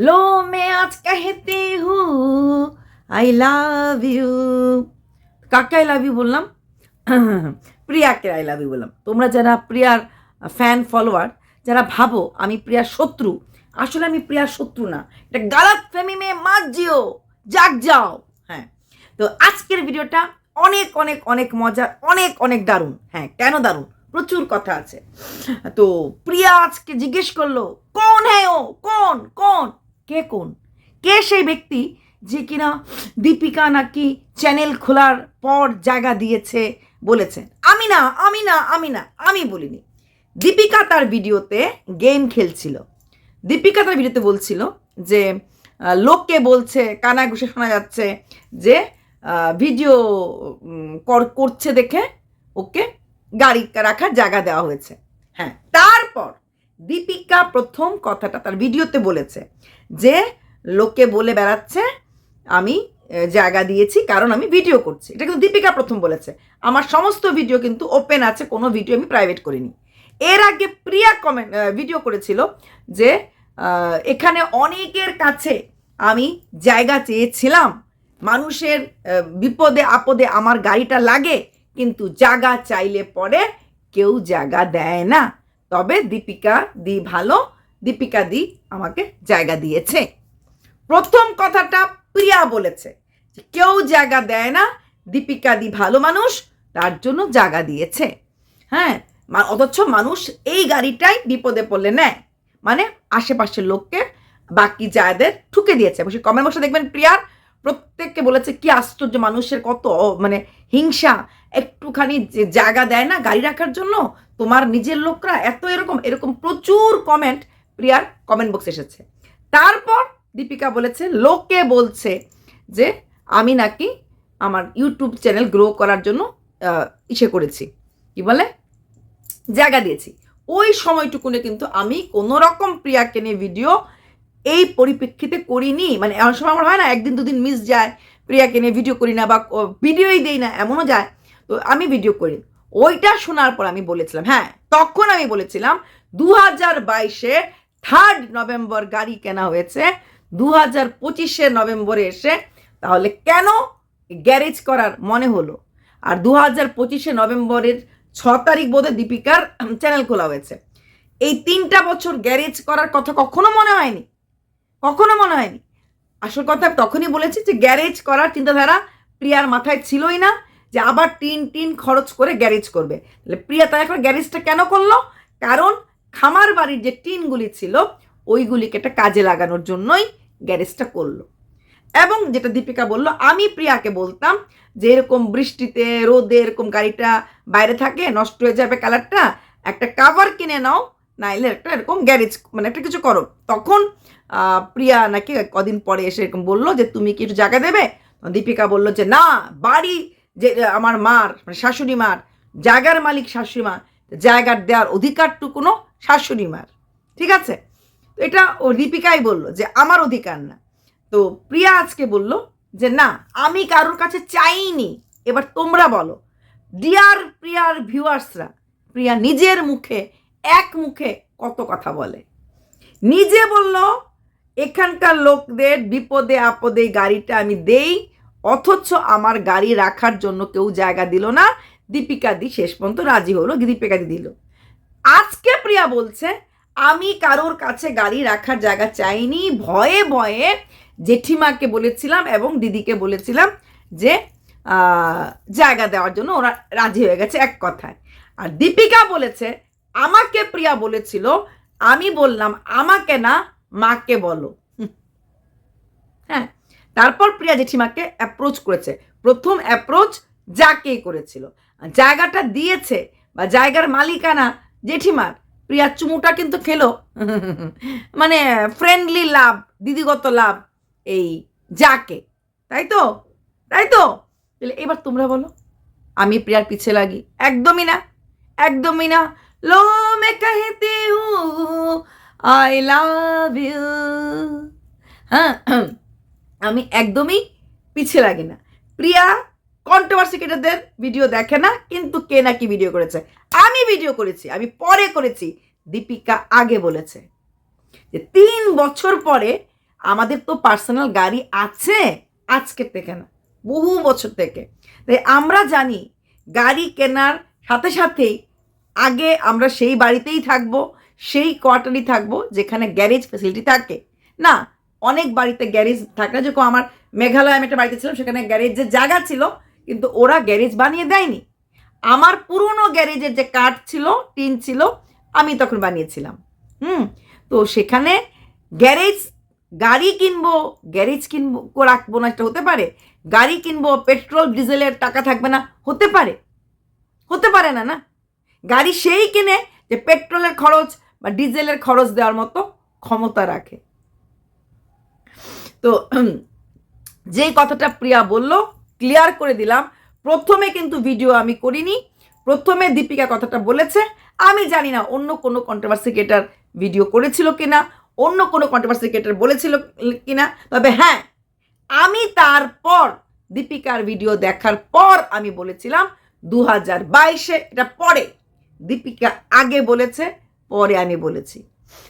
लो मैं आज कहती हूँ আই লাভ ইউ কাকে আই লাভ ইউ বললাম প্রিয়াকে আই লাভ ইউ বললাম তোমরা যারা প্রিয়ার ফ্যান ফলোয়ার যারা ভাবো আমি প্রিয়ার শত্রু আসলে আমি প্রিয়ার শত্রু না এটা গালাত ফেমি মে মাত জিও জাগ যাও হ্যাঁ তো আজকের ভিডিওটা অনেক অনেক অনেক মজার অনেক অনেক দারুণ হ্যাঁ কেন দারুণ প্রচুর কথা আছে তো প্রিয়া আজকে জিজ্ঞেস করলো কোন হ্যাঁ ও কোন কোন কে কোন? কে সেই ব্যক্তি যে কিনা দীপিকা নাকি চ্যানেল খোলার পর জায়গা দিয়েছে বলেছে আমি না আমি না আমি না, আমি বলিনি। দীপিকা তার ভিডিওতে গেম খেলছিল। দীপিকা তার ভিডিওতে বলছিল যে লোককে বলছে কানা ঘুষে শোনা যাচ্ছে যে ভিডিও কর- করছে দেখে ওকে গাড়ি রাখার জায়গা দেওয়া হয়েছে। হ্যাঁ তারপর দীপিকা প্রথম কথাটা তার ভিডিওতে বলেছে যে, লোকে বলে বেড়াচ্ছে, আমি জায়গা দিয়েছি, কারণ আমি ভিডিও করছি। এটা কিন্তু দীপিকা প্রথম বলেছে। আমার সমস্ত ভিডিও কিন্তু ওপেন আছে, কোনো ভিডিও আমি প্রাইভেট করিনি। এর আগে প্রিয়া কমেন্ট ভিডিও করেছিল যে এখানে অনেকের কাছে আমি জায়গা চেয়েছিলাম। মানুষের বিপদে, আপদে আমার গাড়িটা লাগে, কিন্তু জায়গা চাইলে পরে কেউ জায়গা দেয় না। তবে দীপিকা দি ভালো, দীপিকা দি আমাকে জায়গা দিয়েছে। প্রথম কথাটা প্রিয়া বলেছে কেউ জায়গা দেয় না, দীপিকা দি ভালো মানুষ, তার জন্য জায়গা দিয়েছে। হ্যাঁ অথচ মানুষ এই গাড়িটাই বিপদে পড়লে নেয়। মানে আশেপাশের লোককে বাকি জায়দের ঠুকে দিয়েছে। সেই কমেন্ট বক্সে দেখবেন প্রিয়ার প্রত্যেককে বলেছে, কি আশ্চর্য মানুষের কত মানে হিংসা। একটুখানি জায়গা দেয় না গাড়ি রাখার জন্য, তোমার নিজের লোকরা এত এরকম এরকম প্রচুর কমেন্ট প্রিয়ার কমেন্ট বক্সে এসেছে। তারপর দীপিকা বলেছে, লোকে বলছে যে আমি নাকি আমার ইউটিউব চ্যানেল গ্রো করার জন্য ইসে করেছি। কি বলে? জায়গা দিয়েছি। ওই সময়টুকুনে কিন্তু আমি কোনো রকম প্রিয়াকে নিয়ে ভিডিও এই পরিপ্রেক্ষিতে করিনি। মানে এমন সময় আমার হয় না, একদিন দুদিন মিস যায়, প্রিয়াকে নিয়ে ভিডিও করি না বা ভিডিওই দেই না, এমনও যায়। আমি ভিডিও করি। ওইটা শোনার পর আমি বলেছিলাম হ্যাঁ তখন আমি বলেছিলাম দু হাজার বাইশে থার্ড নভেম্বর গাড়ি কেনা হয়েছে দু হাজার পঁচিশে নভেম্বরে এসে, তাহলে কেন গ্যারেজ করার মনে হলো? আর দু হাজার পঁচিশে নভেম্বরের ছ তারিখ বোধহয় দীপিকার চ্যানেল খোলা হয়েছে। এই তিনটা বছর গ্যারেজ করার কথা কখনো মনে হয়নি? কখনো মনে হয়নি? আসল কথা, তখনই বলেছি যে গ্যারেজ করার চিন্তাধারা প্রিয়ার মাথায় ছিলই না। যে আবার টিন টিন খরচ করে গ্যারেজ করবে। তাহলে প্রিয়া, তাই এখন গ্যারেজটা কেন করল? কারণ খামার বাড়ির যে টিনগুলি ছিল, ওইগুলিকে একটা কাজে লাগানোর জন্যই গ্যারেজটা করল। এবং যেটা দীপিকা বলল, আমি প্রিয়াকে বলতাম যে এরকম বৃষ্টিতে, রোদে এরকম গাড়িটা বাইরে থাকে, নষ্ট হয়ে যাবে কালারটা, একটা কাভার কিনে নাও, নাইলে একটা এরকম গ্যারেজ মানে একটা কিছু করো। তখন প্রিয়া নাকি কদিন পরে এসে এরকম বলল যে, তুমি কি একটু জায়গা দেবে? দীপিকা বলল যে, না, বাড়ি যে আমার মার মানে শাশুড়ি মার, জায়গার মালিক শাশুড়ি মা জায়গার দেওয়ার অধিকারটুকুনো শাশুড়ি মার। ঠিক আছে? এটা ও দীপিকাই বলল যে, আমার অধিকার না। তো প্রিয়া আজকে বলল যে, না, আমি কারোর কাছে চাইনি। এবার তোমরা বলো ডিয়ার প্রিয়ার ভিউয়ার্সরা, প্রিয়া নিজের মুখে, এক মুখে কত কথা বলে? নিজে বলল, এখানকার লোকদের বিপদে আপদে গাড়িটা আমি দেই অথচ আমার গাড়ি রাখার জন্য কেউ জায়গা দিল না। দীপিকা দি শেষ পর্যন্ত রাজি হলো, দীপিকা দি দিল। আজকে প্রিয়া বলছে, আমি কারোর কাছে গাড়ি রাখার জায়গা চাইনি। ভয়ে ভয়ে জেঠিমাকে বলেছিলাম এবং দিদিকে বলেছিলাম যে জায়গা দেওয়ার জন্য ওরা রাজি হয়ে গেছে এক কথায়। আর দীপিকা বলেছে, আমাকে প্রিয়া বলেছিল, আমি বললাম, আমাকে না, মাকে বলো। হ্যাঁ। তারপর প্রিয়া জেঠিমাকে অ্যাপ্রোচ করেছে। প্রথম অ্যাপ্রোচ যাকে করেছিল। জায়গাটা দিয়েছে বা জায়গার মালিকানা জেঠিমার। প্রিয়া চুমুটা কিন্তু খেলো। মানে ফ্রেন্ডলি লাভ, দিদিগত লাভ, এই যাকে। তাই তো? তাই তো? তাহলে এবার তোমরা বলো, আমি প্রিয়ার পিছে লাগি? একদমই না একদমই না। লো মে কহতে হু আই লাভ ইউ হ্যাঁ আমি একদমই পিছে লাগি না। প্রিয়া কন্ট্রোভার্সি ক্রিয়েটারদের ভিডিও দেখে না, কিন্তু কে না কি ভিডিও করেছে? আমি ভিডিও করেছি, আমি পরে করেছি, দীপিকা আগে বলেছে যে তিন বছর পরে আমাদের তো পার্সোনাল গাড়ি আছে আজকের থেকে না, বহু বছর থেকে। তাই আমরা জানি গাড়ি কেনার সাথে সাথেই আগে আমরা সেই বাড়িতেই থাকব, সেই কোয়ার্টারই থাকব, যেখানে গ্যারেজ ফেসিলিটি থাকে। না অনেক বাড়িতে গ্যারেজ থাকে না। যেরকম আমার মেঘালয় আমি একটা বাড়িতে ছিলাম, সেখানে গ্যারেজের জায়গা ছিল, কিন্তু ওরা গ্যারেজ বানিয়ে দেয়নি। আমার পুরনো গ্যারেজের যে কাঠ ছিল, টিন ছিল, আমি তখন বানিয়েছিলাম। হুম, তো সেখানে গ্যারেজ, গাড়ি কিনবো, গ্যারেজ কিনবো রাখব না এটা হতে পারে। গাড়ি কিনবো, পেট্রোল, ডিজেলের টাকা থাকবে না, হতে পারে। হতে পারে না না? গাড়ি সেই কিনে যে পেট্রোলের খরচ বা ডিজেলের খরচ দেওয়ার মতো ক্ষমতা রাখে। তো যে কথাটা প্রিয়া বলল ক্লিয়ার করে দিলাম। প্রথমে কিন্তু ভিডিও আমি করিনি। প্রথমে দীপিকা কথাটা বলেছে। আমি জানি না অন্য কোনো কন্ট্রোভার্সি ক্রিয়েটার ভিডিও করেছিল কিনা, অন্য কোনো কন্ট্রোভার্সি ক্রিয়েটার বলেছিল কিনা, তবে হ্যাঁ আমি তারপর দীপিকার ভিডিও দেখার পর আমি বলেছিলাম দু হাজার বাইশে, এটা পরে দীপিকা আগে বলেছে, পরে আমি বলেছি।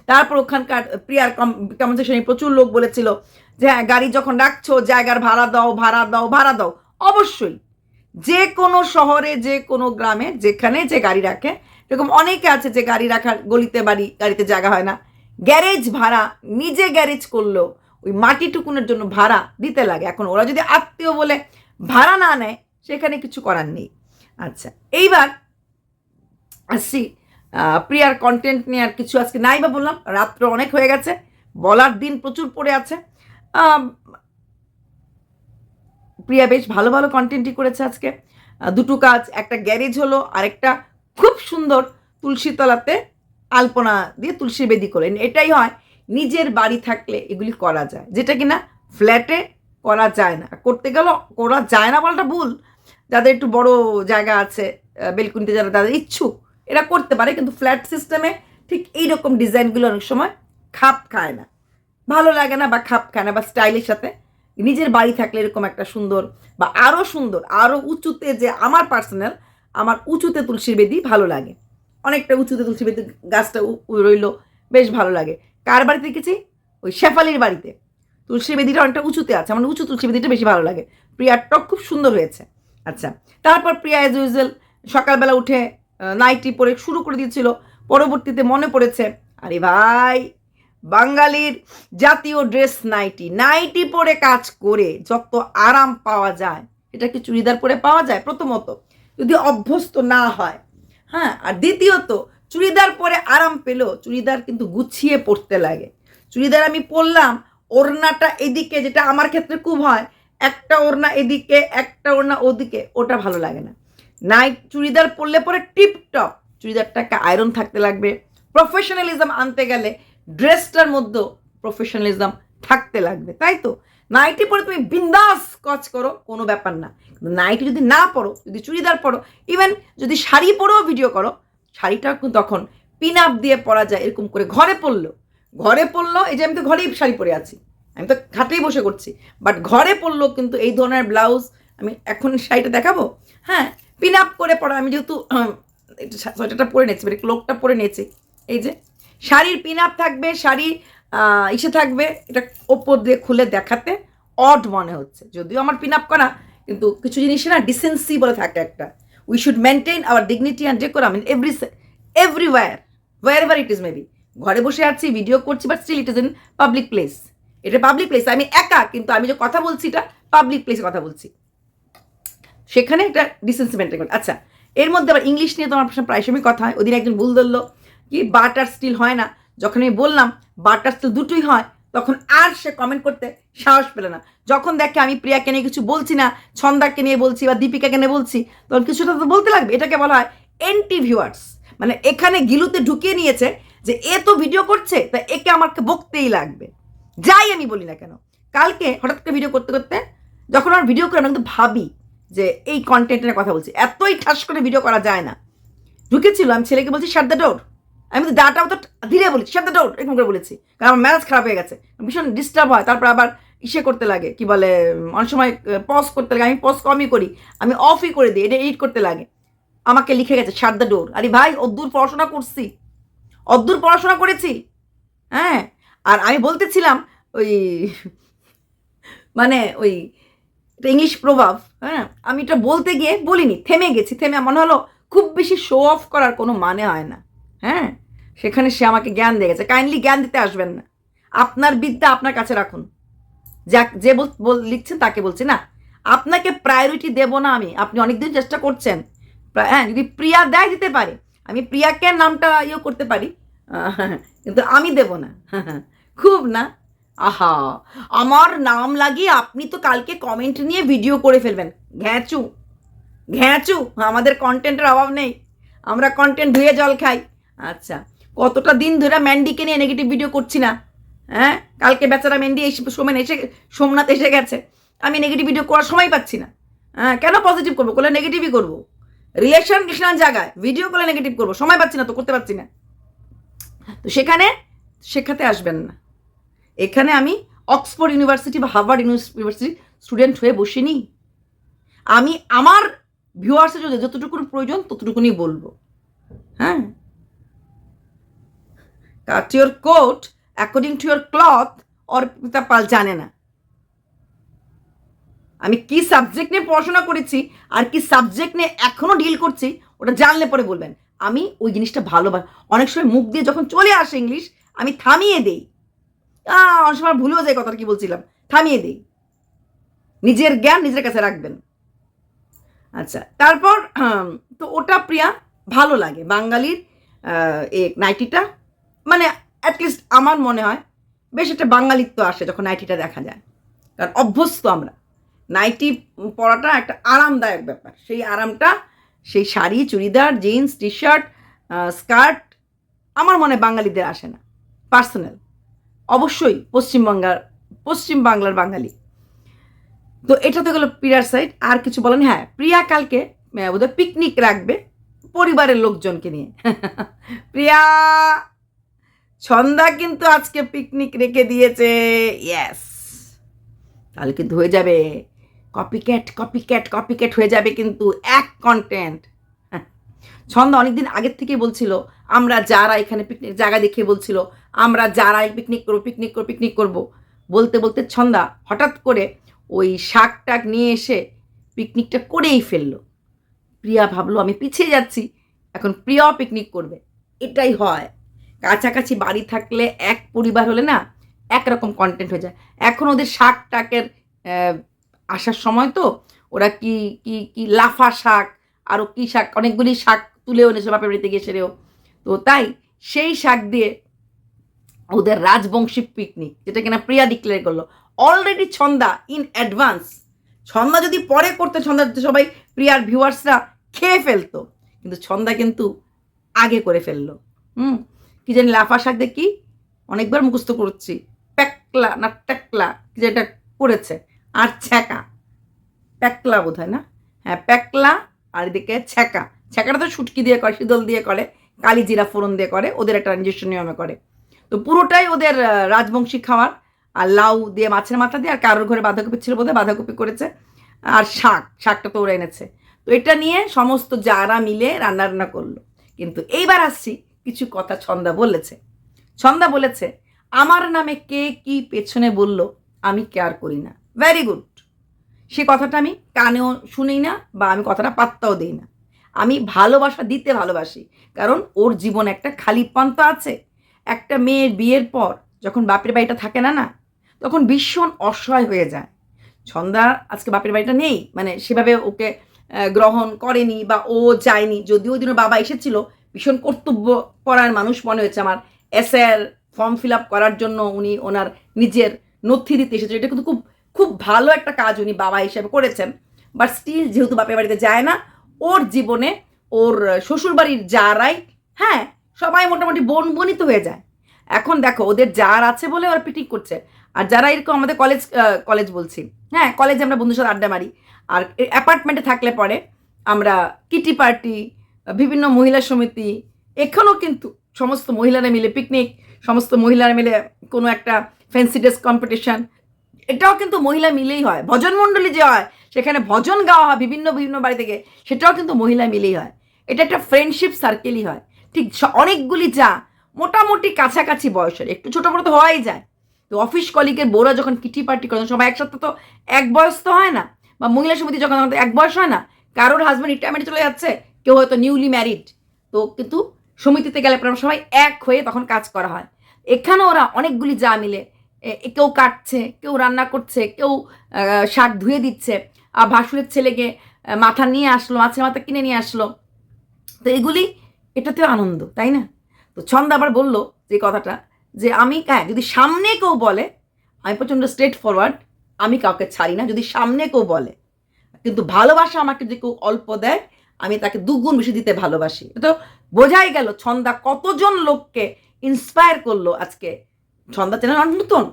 তারপর ওখানকার প্রিয়ার কমেন্ট সেকশনে প্রচুর লোক বলেছিল যে হ্যাঁ গাড়ি যখন রাখছো, জায়গার ভাড়া দাও ভাড়া দাও ভাড়া দাও, অবশ্যই যে কোনো শহরে, যে কোনো গ্রামে, যেখানে যে গাড়ি রাখে, এরকম অনেকে আছে যে গাড়ি রাখার গলিতে বাড়ি, গাড়িতে জায়গা হয় না। গ্যারেজ ভাড়া, নিজে গ্যারেজ করলেও ওই মাটি টুকুনের জন্য ভাড়া দিতে লাগে। এখন ওরা যদি আত্মীয় বলে ভাড়া না নেয়, সেখানে কিছু করার নেই। আচ্ছা এইবার আসছি প্রিয়ার কন্টেন্ট নিয়ে আর কিছু আজকে নাই বা বললাম। রাত্র অনেক হয়ে গেছে, বলার দিন প্রচুর পড়ে আছে। প্রিয়া বেশ ভালো ভালো কন্টেন্টই করেছে আজকে। দুটো কাজ, একটা গ্যারেজ হলো, আরেকটা খুব সুন্দর তুলসীতলাতে আলপনা দিয়ে তুলসী বেদি করলেন এটাই হয়, নিজের বাড়ি থাকলে এগুলি করা যায়। যেটা কিনা ফ্ল্যাটে করা যায় না। করতে গেল করা যায় না বলাটা ভুল। যাদের একটু বড় জায়গা আছে বেলকুনিতে যারা তাদের ইচ্ছুক, এরা করতে পারে। কিন্তু ফ্ল্যাট সিস্টেমে ঠিক এইরকম ডিজাইনগুলো অনেক সময় খাপ খায় না। ভালো লাগে না বা খাপ খায় না বা স্টাইলের সাথে, নিজের বাড়ি থাকলে এরকম একটা সুন্দর বা আরও সুন্দর আরও উঁচুতে যে আমার পার্সোনাল আমার উঁচুতে তুলসীর বেদি ভালো লাগে। অনেকটা উঁচুতে তুলসী বেদি গাছটা রইল, বেশ ভালো লাগে। কার বাড়িতে দেখেছি? ওই শেফালির বাড়িতে। তুলসী বেদিটা অনেকটা উঁচুতে আছে আমার উঁচু তুলসী বেদিটা বেশি ভালো লাগে। প্রিয়ার টক খুব সুন্দর হয়েছে। আচ্ছা তারপর প্রিয়া অ্যাজ ইউজুয়াল সকালবেলা উঠে নাইটি পরে শুরু করে দিয়েছিল, পরবর্তীতে মনে পড়েছে, আরে ভাই বাঙালির জাতীয় ড্রেস নাইটি। নাইটি পরে কাজ করে যত আরাম পাওয়া যায়, এটা কি চুড়িদার পরে পাওয়া যায়? প্রথমত, যদি অভ্যস্ত না হয় হ্যাঁ? আর দ্বিতীয়ত, চুড়িদার পরে আরাম পেলেও চুড়িদার কিন্তু গুছিয়ে পড়তে লাগে। চুড়িদার আমি পরলাম, ওড়নাটা এদিকে যেটা আমার ক্ষেত্রে খুব হয়, একটা ওড়না এদিকে, একটা ওড়না ওদিকে, ওটা ভালো লাগে না। নাইট, চুড়িদার পরলে পরে টিপটপ, চুড়িদারটাকে আয়রন থাকতে লাগবে। প্রফেশনালিজম আনতে গেলে ড্রেসটার মধ্যেও প্রফেশনালিজম থাকতে লাগবে, তাই তো? নাইটি পরে তুমি বিন্দাস কচ করো, কোনো ব্যাপার না। কিন্তু নাইটি যদি না পরো, যদি চুড়িদার পরো ইভেন যদি শাড়ি পরেও ভিডিও করো, শাড়িটা তখন পিন আপ দিয়ে পরা যায়, এরকম করে ঘরে পরলো। ঘরে পরলো, এই যে আমি তো ঘরেই শাড়ি পরে আছি, আমি তো খাটেই বসে করছি বাট ঘরে পরলো কিন্তু এই ধরনের ব্লাউজ আমি এখন শাড়িটা দেখাবো? হ্যাঁ পিন আপ করে পরা, আমি যেহেতু সোয়েটারটা পরে নিয়েছি মানে ক্লোকটা পরে নিয়েছি, এই যে শাড়ির পিন আপ থাকবে, শাড়ি ইসে থাকবে, এটা ওপর দিয়ে খুলে দেখাতে অড মনে হচ্ছে। যদিও আমার পিন আপ করা, কিন্তু কিছু জিনিসে না ডিসেন্সি বলে থাকে একটা। We should maintain our dignity and decorum in every everywhere wherever it is maybe ঘরে বসে আছি ভিডিও করছি but still it is in public place এটা পাবলিক প্লেস আমি একা, কিন্তু আমি যে কথা বলছি এটা পাবলিক প্লেসে কথা বলছি। সেখানে একটা ডিসেন্সি মেনটেন আচ্ছা এর মধ্যে আবার ইংলিশ নিয়ে তোমার প্রায় সময় কথা হয়। ওদিন একজন ভুল ধরলো। কি বাটার স্টিল হয় না? যখন আমি বললাম বাটার স্টিল দুটোই হয়, তখন আর সে কমেন্ট করতে সাহস পেলে না। যখন দেখে আমি প্রিয়াকে নিয়ে কিছু বলছি না, ছন্দাকে নিয়ে বলছি বা দীপিকাকে নিয়ে বলছি, তখন কিছুটা তো বলতে লাগবে। এটাকে বলা হয় এন্টি ভিউয়ার্স মানে এখানে গিলুতে ঢুকিয়ে নিয়েছে যে এ তো ভিডিও করছে, তা একে আমাকে বকতেই লাগবে। যাই আমি বলি না কেন। কালকে হঠাৎ করে ভিডিও করতে করতে যখন আমার ভিডিও করে আমি কিন্তু ভাবি যে এই কন্টেন্টের কথা বলছি, এতই ঠাস করে ভিডিও করা যায় না। ঢুকেছিল, আমি ছেলেকে বলছি শাট দ্য ডোর আমি তো ডাটাও তো ধীরে বলেছি দ্য ডোর এরকম করে বলেছি। কারণ আমার ম্যারেজ খারাপ হয়ে গেছে। ভীষণ ডিস্টার্ব হয়, তারপর আবার ইসে করতে লাগে, কি বলে অনেক সময় পজ করতে লাগে, আমি পজ কমই করি, আমি অফই করে দিই, এটা এডিট করতে লাগে। আমাকে লিখে গেছে শাট দ্য ডোর আরে ভাই, অদ্দূর পড়াশোনা করছি। অদ্দূর পড়াশোনা করেছি। হ্যাঁ? আর আমি বলতেছিলাম, ওই মানে ওই ইংলিশ প্রভাব হ্যাঁ? আমি এটা বলতে গিয়ে বলিনি, থেমে গেছি, থেমে মনে হলো খুব বেশি শো অফ করার কোনো মানে হয় না। হ্যাঁ? সেখানে সে আমাকে জ্ঞান দিয়ে গেছে। কাইন্ডলি জ্ঞান দিতে আসবেন না। আপনার বিদ্যা আপনার কাছে রাখুন। যে বল- লিখছেন তাকে বলছি, না? আপনাকে প্রায়োরিটি দেব না আমি। আপনি অনেকদিন চেষ্টা করছেন। হ্যাঁ যদি প্রিয়া দেয় দিতে পারে। আমি প্রিয়াকে নামটা ইয়ে করতে পারি। কিন্তু আমি দেব না। খুব না? আহা! আমার নাম লাগিয়ে আপনি তো কালকে কমেন্ট নিয়ে ভিডিও করে ফেলবেন। ঘ্যাঁচু। ঘ্যাঁচু। আমাদের কন্টেন্টের অভাব নেই। আমরা কন্টেন্ট ধুয়ে জল খাই। আচ্ছা। কতটা দিন ধরে ম্যান্ডিকে নিয়ে নেগেটিভ ভিডিও করছি না? হ্যাঁ? কালকে বেচারা ম্যান্ডি এসে সোমেন এসে, সোমনাথ এসে গেছে। আমি নেগেটিভ ভিডিও করার সময় পাচ্ছি না। হ্যাঁ কেন পজিটিভ করব? করলে নেগেটিভই করব। রিলেশন রিলেশন জায়গায় ভিডিও করলে নেগেটিভ করব। সময় পাচ্ছি না তো, করতে পারছি না। তো সেখানে শেখাতে আসবেন না। এখানে আমি অক্সফোর্ড ইউনিভার্সিটি বা হার্ভার্ড ইউনিভার্সিটি স্টুডেন্ট হয়ে বসিনি। আমি আমার ভিউয়ার্সের যদি যতটুকুন প্রয়োজন ততটুকুনি বলব। হ্যাঁ? Cut your coat according to your cloth Arpita Pal জানে না আমি কি সাবজেক্ট নিয়ে পড়াশোনা করেছি আর কি সাবজেক্ট নিয়ে এখনও ডিল করছি ওটা জানলে পরে বলবেন আমি ওই জিনিসটা ভালোবাসি অনেক সময় মুখ দিয়ে যখন চলে আসে ইংলিশ আমি থামিয়ে দেই অনেক সময় ভুলেও যায় কথাটা কি বলছিলাম থামিয়ে দেই নিজের জ্ঞান নিজের কাছে রাখবেন আচ্ছা তারপর তো ওটা প্রিয়া ভালো লাগে বাঙালির নাইটিটা মানে অ্যাটলিস্ট আমার মনে হয়, বেশ একটা বাঙালিত্ব আসে যখন নাইটিটা দেখা যায়। কারণ অভ্যস্ত আমরা। নাইটি পরাটা একটা আরামদায়ক ব্যাপার। সেই আরামটা, সেই sari, churidar jeans T shirt skirt আমার মনে বাঙালিদের আসে না। পার্সোনাল অবশ্যই পশ্চিমবঙ্গার পশ্চিম বাংলার বাঙালি। তো এটা তো গেলো প্রিয়ার সাইড আর কিছু বলেন? হ্যাঁ প্রিয়া কালকে বোধহয় পিকনিক রাখবে পরিবারের লোকজনকে নিয়ে। প্রিয়া! ছন্দা কিন্তু আজকে পিকনিক রেখে দিয়েছে। ইয়েস তাহলে কিন্তু হয়ে যাবে। কপিক্যাট কপিক্যাট কপিক্যাট হয়ে যাবে কিন্তু এক কন্টেন্ট ছন্দ অনেকদিন আগের থেকেই বলছিল, আমরা যারা এখানে পিকনিক জায়গা দেখিয়ে বলছিল, আমরা যারা পিকনিক করব পিকনিক করব পিকনিক করব। বলতে বলতে ছন্দা হঠাৎ করে ওই শাক টাক নিয়ে এসে পিকনিকটা করেই ফেলল। প্রিয়া ভাবলো, আমি পিছিয়ে যাচ্ছি। এখন প্রিয়াও পিকনিক করবে। এটাই হয়। কাছাকাছি বাড়ি থাকলে এক পরিবার হলে না একরকম কন্টেন্ট হয়ে যায়। এখন ওদের শাক টাকের আসার সময় তো ওরা কি কি কি লাফা শাক আরও কী শাক, অনেকগুলি শাক তুলেও এনেছে বাপের বাড়িতে গিয়ে সেরেও। তো তাই সেই শাক দিয়ে ওদের রাজবংশী পিকনিক যেটা কিনা প্রিয়া ডিক্লেয়ার করল। Already Chhanda in advance Chhanda যদি পরে করতে, ছন্দা সবাই প্রিয়ার ভিউয়ার্সরা খেয়ে ফেলতো। কিন্তু ছন্দা কিন্তু আগে করে ফেলল। হুম? কি জানি, লাফা শাক দেখি অনেকবার মুখস্থ করছি। প্যাকলা না ট্যাকলা, কি যেটা করেছে। আর ছ্যাঁকা। প্যাকলা বোধ হয় না? হ্যাঁ প্যাকলা আর এদিকে ছ্যাঁকা। ছ্যাঁকাটা তো শুটকি দিয়ে করে, শীতল দিয়ে করে, কালি জিরা ফোড়ন দিয়ে করে, ওদের একটা নিজস্ব নিয়মে করে। তো পুরোটাই ওদের রাজবংশী খাওয়ার। আর লাউ দিয়ে মাছের মাথা দিয়ে, আর কারোর ঘরে বাঁধাকপি ছিল বোধহয়, বাঁধাকপি করেছে। আর শাক, শাকটা তো ওরা এনেছে। তো এটা নিয়ে সমস্ত যারা মিলে রান্না রান্না করল। কিন্তু এইবার আসছি কিছু কথা ছন্দা বলেছে। ছন্দা বলেছে, আমার নামে কে কি পেছনে বলল, আমি কেয়ার করি না। ভেরি গুড সে কথাটা আমি কানেও শুনি না বা আমি কথাটা পাত্তাও দিই না। আমি ভালোবাসা দিতে ভালোবাসি, কারণ ওর জীবনে একটা খালি পান্ত আছে। একটা মেয়ের বিয়ের পর যখন বাপের বাড়িটা থাকে না না, তখন ভীষণ অসহায় হয়ে যায়। ছন্দা আজকে বাপের বাড়িটা নেই মানে সেভাবে ওকে গ্রহণ করেনি বা ও যায়নি। যদিও ওই দিনের বাবা এসেছিল ভীষণ কর্তব্য পরায়ণ মানুষ মনে হয়েছে আমার এসআর ফর্ম ফিল আপ করার জন্য উনি ওনার নিজের নথি দিতে এসেছে। এটা কিন্তু খুব খুব ভালো একটা কাজ উনি বাবা হিসেবে করেছেন। বাট স্টিল যেহেতু বাপের বাড়িতে যায় না, ওর জীবনে ওর শ্বশুরবাড়ির যারাই হ্যাঁ সবাই মোটামুটি বোন বনই তো হয়ে যায়। এখন দেখো, ওদের যার আছে বলে ওরা পিকনিক করছে। আর যারা এরকম আমাদের কলেজ কলেজ বলছি হ্যাঁ কলেজে আমরা বন্ধুর সাথে আড্ডা মারি। আর অ্যাপার্টমেন্টে থাকলে পরে আমরা কিটি পার্টি বিভিন্ন মহিলা সমিতি এখানেও কিন্তু সমস্ত মহিলারা মিলে পিকনিক সমস্ত মহিলারা মিলে কোনো একটা ফ্যান্সি ড্রেস কম্পিটিশন এটাও কিন্তু মহিলা মিলেই হয়। ভজন মণ্ডলী যে হয়, সেখানে ভজন গাওয়া হয় বিভিন্ন বিভিন্ন বাড়ি থেকে, সেটাও কিন্তু মহিলা মিলেই হয়। এটা একটা ফ্রেন্ডশিপ সার্কেলই হয়। ঠিক অনেকগুলি যা মোটামুটি কাছাকাছি বয়সের, একটু ছোটো বড়ো তো হওয়াই যায়। তো অফিস কলিগের বউরা যখন কিটি পার্টি করে, সবাই একসাথে তো এক বয়স তো হয় না, বা মহিলা সমিতি যখন এক বয়স হয় না, কারোর হাজব্যান্ড রিটায়ারমেন্ট চলে যাচ্ছে কেউ হয়তো নিউলি ম্যারিড তো কিন্তু সমিতিতে গেলে পরে সবাই এক হয়ে তখন কাজ করা হয়। এখানে ওরা অনেকগুলি যা মিলে কেউ কাটছে, কেউ রান্না করছে, কেউ শাক ধুয়ে দিচ্ছে, আর ভাসুরের ছেলেকে মাথা নিয়ে আসলো, মাছের মাথা কিনে নিয়ে আসলো। তো এগুলি, এটাতেও আনন্দ, তাই না? তো ছন্দ আবার বলল যে কথাটা যে আমি হ্যাঁ যদি সামনে কেউ বলে, আমি প্রচণ্ড স্ট্রেট ফরওয়ার্ড আমি কাউকে ছাড়ি না, যদি সামনে কেউ বলে, কিন্তু ভালোবাসা আমাকে যদি কেউ অল্প দেয় আমি তাকে দুগুণ বেশি দিতে ভালোবাসি। তো বোঝাই গেল ছন্দা কতজন লোককে ইন্সপায়ার করল আজকে। ছন্দা চ্যানেল অনেক নতুন।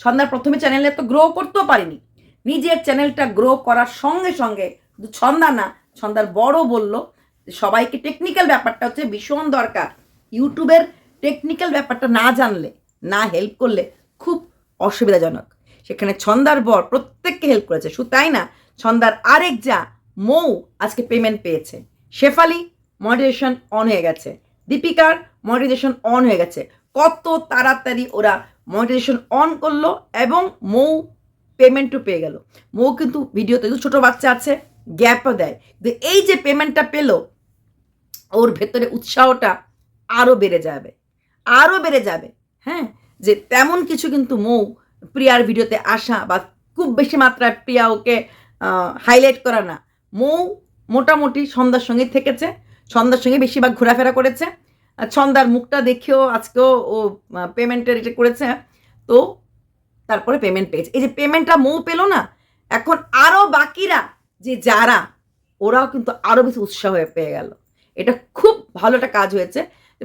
ছন্দার প্রথমে চ্যানেলে তো গ্রো করতেও পারিনি। নিজের চ্যানেলটা গ্রো করার সঙ্গে সঙ্গে শুধু ছন্দা না, ছন্দার বড় বলল, সবাইকে টেকনিক্যাল ব্যাপারটা হচ্ছে ভীষণ দরকার। ইউটিউবের টেকনিক্যাল ব্যাপারটা না জানলে, না হেল্প করলে খুব অসুবিধাজনক। সেখানে ছন্দার বর প্রত্যেককে হেল্প করেছে। শুধু তাই না, ছন্দার আরেক যা মৌ আজকে পেমেন্ট পেয়েছে। শেফালি মনিটাইজেশন অন হয়ে গেছে। দীপিকার মনিটাইজেশন অন হয়ে গেছে। কত তাড়াতাড়ি ওরা মনিটাইজেশন অন করল এবং মৌ পেমেন্টও পেয়ে গেল। মৌ কিন্তু ভিডিওতে কিন্তু ছোটো বাচ্চা আছে গ্যাপও দেয়। কিন্তু এই যে পেমেন্টটা পেল, ওর ভেতরে উৎসাহটা আরও বেড়ে যাবে। আরও বেড়ে যাবে হ্যাঁ? যে তেমন কিছু কিন্তু মৌ প্রিয়ার ভিডিওতে আসা বা খুব বেশি মাত্রায় প্রিয়া ওকে হাইলাইট করা না। মৌ মোটামুটি সন্ধ্যার সঙ্গে থেকেছে, সন্ধ্যার সঙ্গে বেশিরভাগ ঘোরাফেরা করেছে। আর ছন্দার মুখটা দেখেও আজকেও ও পেমেন্টের এটা করেছে। তো তারপরে পেমেন্ট পেয়েছে। এই যে পেমেন্টটা মৌ পেল না, এখন আরও বাকিরা, যে যারা, ওরাও কিন্তু আরও বেশি উৎসাহ হয়ে পেয়ে গেল। এটা খুব ভালো একটা কাজ হয়েছে।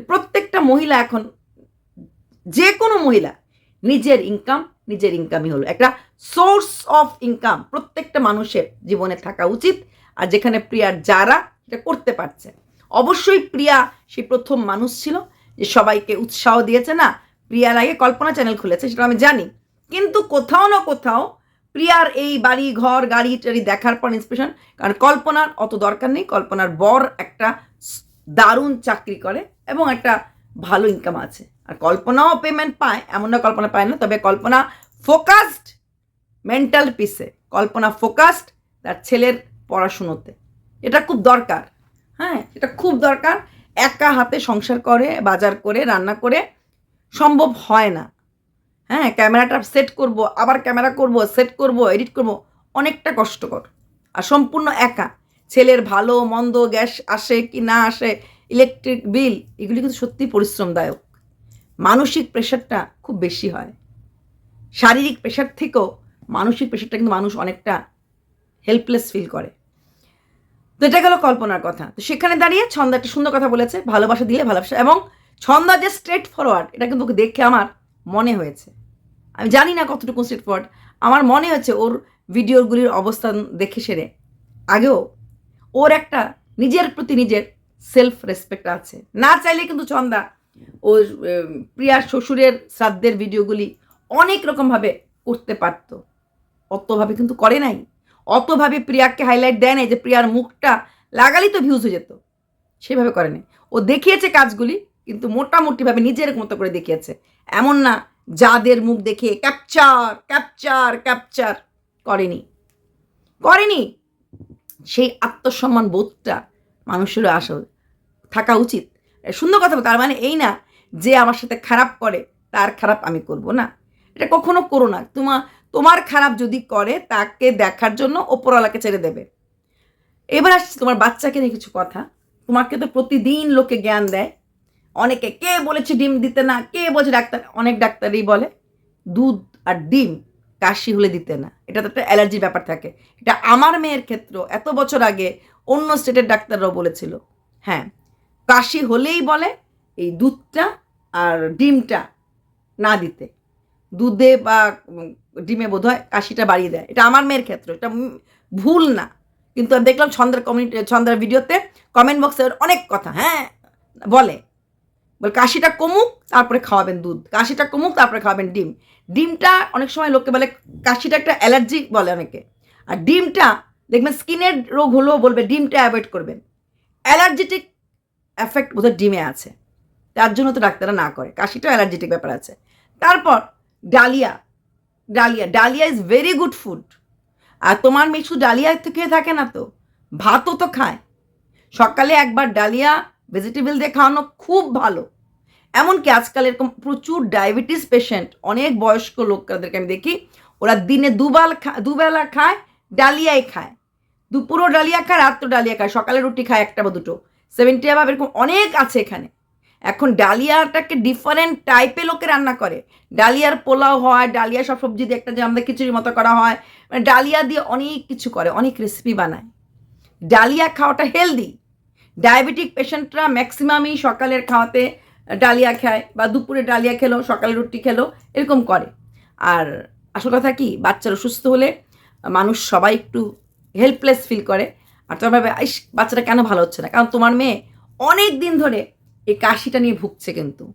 প্রত্যেকটা মহিলা এখন, যে কোনো মহিলা, নিজের ইনকাম নিজের ইনকামই হলো। একটা সোর্স অফ ইনকাম প্রত্যেকটা মানুষের জীবনে থাকা উচিত। আর যেখানে প্রিয়ার যারা এটা করতে পারছে। অবশ্যই প্রিয়া সেই প্রথম মানুষ ছিল যে সবাইকে উৎসাহ দিয়েছে না, প্রিয়ার আগে কল্পনা চ্যানেল খুলেছে, সেটা আমি জানি। কিন্তু কোথাও না কোথাও প্রিয়ার এই বাড়ি, ঘর, গাড়ি, টাড়ি দেখার পর ইন্সপিরেশন কারণ কল্পনার অত দরকার নেই, কল্পনার বর একটা দারুণ চাকরি করে এবং একটা ভালো ইনকাম আছে। আর কল্পনাও পেমেন্ট পায় এমন না কল্পনা পায় না, তবে কল্পনা ফোকাসড মেন্টাল পিসে কল্পনা ফোকাসড তার ছেলের পড়াশুনোতে। এটা খুব দরকার হ্যাঁ এটা খুব দরকার, একা হাতে সংসার করে, বাজার করে, রান্না করে সম্ভব হয় না। হ্যাঁ ক্যামেরাটা সেট করব, আবার ক্যামেরা করব সেট করব এডিট করব, অনেকটা কষ্টকর। আর সম্পূর্ণ একা, ছেলের ভালো, মন্দ, গ্যাস আসে কি না আসে ইলেকট্রিক বিল এগুলি কিন্তু সত্যি পরিশ্রমদায়ক। মানসিক প্রেশারটা খুব বেশি হয়। শারীরিক প্রেশার থেকেও মানসিক প্রেশারটা কিন্তু মানুষ অনেকটা হেল্পলেস ফিল করে। তো এটা গেল কল্পনার কথা। তো সেখানে দাঁড়িয়ে ছন্দা একটা সুন্দর কথা বলেছে, ভালোবাসা দিলে ভালোবাসা। এবং ছন্দা যে স্ট্রেট ফরওয়ার্ড এটা কিন্তু ওকে দেখে আমার মনে হয়েছে। আমি জানি না কতটুকু স্ট্রেট ফরওয়ার্ড আমার মনে হয়েছে ওর ভিডিওগুলির অবস্থান দেখে সেরে। আগেও ওর একটা নিজের প্রতি নিজের সেলফ রেসপেক্ট আছে। না চাইলে কিন্তু চন্দা ও প্রিয়ার শ্বশুরের শ্রাদ্ধের ভিডিওগুলি অনেক রকমভাবে করতে পারত। অতভাবে কিন্তু করে নাই। অতভাবে প্রিয়াকে হাইলাইট দেয় নাই যে প্রিয়ার মুখটা লাগালেই তো ভিউজ হয়ে যেত। সেভাবে করে নাই। ও দেখিয়েছে কাজগুলি, কিন্তু মোটামুটিভাবে নিজের মতো করে দেখিয়েছে। এমন না যাদের মুখ দেখে ক্যাপচার ক্যাপচার ক্যাপচার করেনি। করেনি। সেই আত্মসম্মান বোধটা মানুষেরও আসা থাকা উচিত। সুন্দর কথা তার মানে এই না যে আমার সাথে খারাপ করে, তার খারাপ আমি করব না। এটা কখনো করো না। তোমার তোমার খারাপ যদি করে, তাকে দেখার জন্য ওপরওয়ালাকে ছেড়ে দেবে। এবার আসছি তোমার বাচ্চাকে নিয়ে কিছু কথা। তোমাকে তো প্রতিদিন লোকে জ্ঞান দেয়। অনেকে, কে বলেছে ডিম দিতে না? কে বলছে ডাক্তার? অনেক ডাক্তারই বলে, দুধ আর ডিম কাশি হলে দিতে না। এটা তো একটা অ্যালার্জির ব্যাপার থাকে। এটা আমার মেয়ের ক্ষেত্র। এত বছর আগে অন্য স্টেটের ডাক্তাররাও বলেছিল। হ্যাঁ কাশি হলেই বলে এই দুধটা আর ডিমটা না দিতে। দুধে বা ডিমে বোধ হয় কাশিটা বাড়িয়ে দেয়। এটা আমার মেয়ের ক্ষেত্রে, এটা ভুল না। কিন্তু আমি দেখলাম ছন্দের কমিউনিটি ছন্দের ভিডিওতে কমেন্ট বক্সে অনেক কথা হ্যাঁ বলে। বল কাশিটা কমুক, তারপরে খাওয়াবেন দুধ। কাশিটা কমুক, তারপরে খাওয়াবেন ডিম। ডিমটা অনেক সময় লোককে বলে, কাশিটা একটা অ্যালার্জি বলে অনেকে। আর ডিমটা, দেখবেন স্কিনের রোগ হলেও বলবে, ডিমটা অ্যাভয়েড করবেন। অ্যালার্জেটিক এফেক্ট বোধহয় ডিমে আছে। তার জন্য তো ডাক্তাররা না করে। কাশিটা অ্যালার্জেটিক ব্যাপার আছে। তারপর dalia. Dalia. Dalia is very good food আর তোমার মেয়ে শুধু ডালিয়া তো খেয়ে থাকে না তো? ভাতও তো খায়। সকালে একবার ডালিয়া ভেজিটেবল দিয়ে খাওয়ানো খুব ভালো। এমনকি আজকাল এরকম প্রচুর ডায়াবেটিস পেশেন্ট অনেক বয়স্ক লোকদেরকে আমি দেখি, ওরা দিনে দুবার খা- দুবেলা খায়, ডালিয়াই খায়। দুপুরও ডালিয়া খায় রাত্র ডালিয়া খায়। সকালে রুটি খায় একটা বা দুটো। সেভেন্টি অ্যাভাব এরকম অনেক আছে এখানে। এখন ডালিয়াটাকে ডিফারেন্ট টাইপে লোকে রান্না করে। ডালিয়ার পোলাও হয়, ডালিয়া সব সবজি দিয়ে একটা যে আমাদের খিচুড়ির মতো করা হয় মানে ডালিয়া দিয়ে অনেক কিছু করে, অনেক রেসিপি বানায়। ডালিয়া খাওয়াটা হেলদি ডায়াবেটিক পেশেন্টরা ম্যাক্সিমামই সকালের খাওয়াতে ডালিয়া খায় বা দুপুরে ডালিয়া খেলো, সকালে রুটি খেলো, এরকম করে। আর আসল কথা কি, বাচ্চারা অসুস্থ হলে মানুষ সবাই একটু হেল্পলেস ফিল করে। আর তোমার ভাবে ইস বাচ্চাটা কেন ভালো হচ্ছে না? কারণ তোমার মেয়ে অনেক দিন ধরে এই কাশিটা নিয়ে ভুগছে কিন্তু।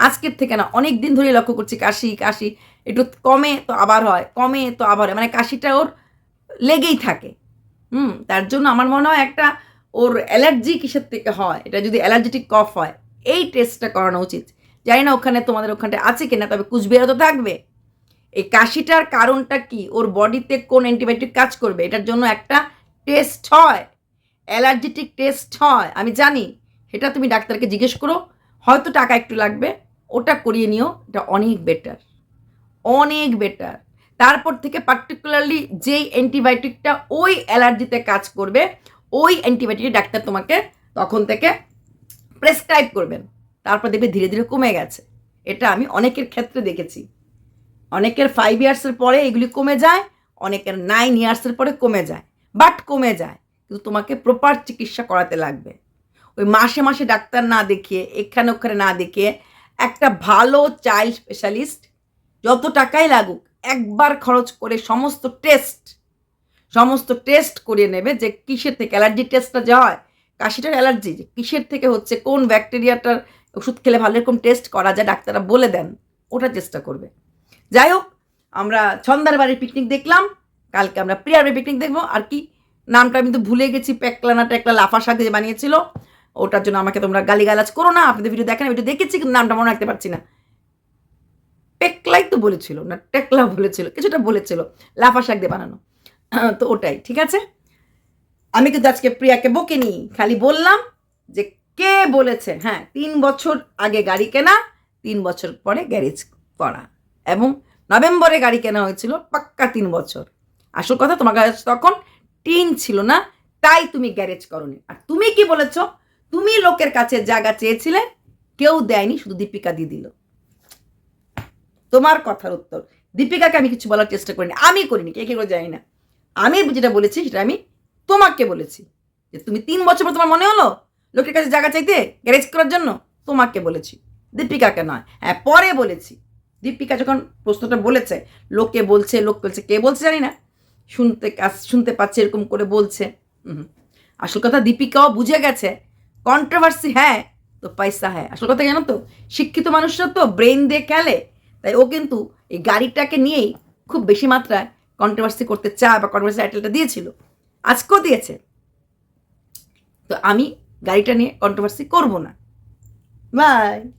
আজকের থেকে না অনেক দিন ধরে লক্ষ্য করছি কাশি কাশি। একটু কমে তো আবার হয়, কমে তো আবার হয়। মানে কাশিটা ওর লেগেই থাকে। হুম, তার জন্য আমার মনে হয় একটা ওর অ্যালার্জি কিসের থেকে হয়? এটা যদি অ্যালার্জেটিক কফ হয়, এই টেস্টটা করানো উচিত। জানি না ওখানে তোমাদের ওখানটা আছে কিনা, তবে কুচবিহারে তো থাকবে। এই কাশিটার কারণটা কি? ওর বডিতে কোন অ্যান্টিবায়োটিক কাজ করবে? এটার জন্য একটা টেস্ট হয়, অ্যালার্জেটিক টেস্ট হয়, আমি জানি, সেটা তুমি ডাক্তারকে জিজ্ঞেস করো, হয়তো টাকা একটু লাগবে, ওটা করিয়ে নিও, এটা অনেক বেটার অনেক বেটার তারপর থেকে পার্টিকুলারলি যেই অ্যান্টিবায়োটিকটা ওই অ্যালার্জিতে কাজ করবে, ওই অ্যান্টিবায়োটিক ডাক্তার তোমাকে তখন থেকে প্রেসক্রাইব করবেন, তারপর দেখবে ধীরে ধীরে কমে গেছে। এটা আমি অনেকের ক্ষেত্রে দেখেছি। অনেকের ফাইভ ইয়ার্সের পরে এগুলি কমে যায়, অনেকের নাইন ইয়ার্সের পরে কমে যায়। বাট কমে যায়, কিন্তু তোমাকে প্রপার চিকিৎসা করাতে লাগবে। ওই মাসে মাসে ডাক্তার না দেখিয়ে, এখানে ওখানে না দেখিয়ে একটা ভালো চাইল্ড স্পেশালিস্ট যত টাকাই লাগুক, একবার খরচ করে সমস্ত টেস্ট সমস্ত টেস্ট করিয়ে নেবে যে কিসের থেকে অ্যালার্জি টেস্টটা যা হয়, কাশিটার অ্যালার্জি যে কিসের থেকে হচ্ছে, কোন ব্যাকটেরিয়াটার ওষুধ খেলে ভালো এরকম টেস্ট করা যায়, ডাক্তাররা বলে দেন, ওটা চেষ্টা করবে। যাই হোক, আমরা ছন্দার বাড়ির পিকনিক দেখলাম কালকে আমরা প্রিয়ার পিকনিক দেখব। আর কি? নামটা আমি তো ভুলে গেছি পেকলা না টেকলা লাফা শাক দিয়ে বানিয়েছিল। ওটার জন্য আমাকে তোমরা গালিগালাজ করো না, আপনাদের ভিডিও দেখেন ভিডিও দেখেছি, কিন্তু নামটা মনে রাখতে পারছি না। পেকলাই তো বলেছিল, না টেকলা বলেছিল, কিছুটা বলেছিল লাফা শাক দিয়ে বানানো। তো ওটাই, ঠিক আছে? আমি কিন্তু আজকে প্রিয়াকে বকিনি খালি বললাম যে কে বলেছে? হ্যাঁ তিন বছর আগে গাড়ি কেনা, তিন বছর পরে গ্যারেজ করা। এবং নভেম্বরে গাড়ি কেনা হয়েছিল, পাক্কা তিন বছর। আসল কথা, তোমার কাছে তখন টিন ছিল না, তাই তুমি গ্যারেজ করনি। আর তুমি কি বলেছ? তুমি লোকের কাছে জায়গা চেয়েছিলে, কেউ দেয়নি, শুধু দীপিকা দিয়ে দিল। তোমার কথার উত্তর। দীপিকাকে আমি কিছু বলার চেষ্টা করিনি, আমি করিনি, কে কে করে জানি না। আমি যেটা বলেছি, সেটা আমি তোমাকে বলেছি। যে তুমি তিন বছর পর তোমার মনে হলো? লোকের কাছে জায়গা চাইতে, গ্যারেজ করার জন্য? তোমাকে বলেছি। দীপিকাকে নয় হ্যাঁ পরে বলেছি। দীপিকা যখন প্রশ্নটা বলেছে, লোকে বলছে, লোক বলছে, কে বলছে জানি না। শুনতে কাছ- শুনতে পাচ্ছে, এরকম করে বলছে। আসল কথা দীপিকাও বুঝে গেছে। কন্ট্রোভার্সি হ্যাঁ তো পয়সা হ্যাঁ। আসল কথা জানো তো, শিক্ষিত মানুষরা তো ব্রেন দিয়ে খেলে। তাই ও কিন্তু এই গাড়িটাকে নিয়েই খুব বেশি মাত্রায় কন্ট্রোভার্সি করতে চায় বা কন্ট্রোভার্সি টাইটেলটা দিয়েছিল। আজকেও দিয়েছে। তো আমি গাড়িটা নিয়ে কন্ট্রোভার্সি করব না। বাই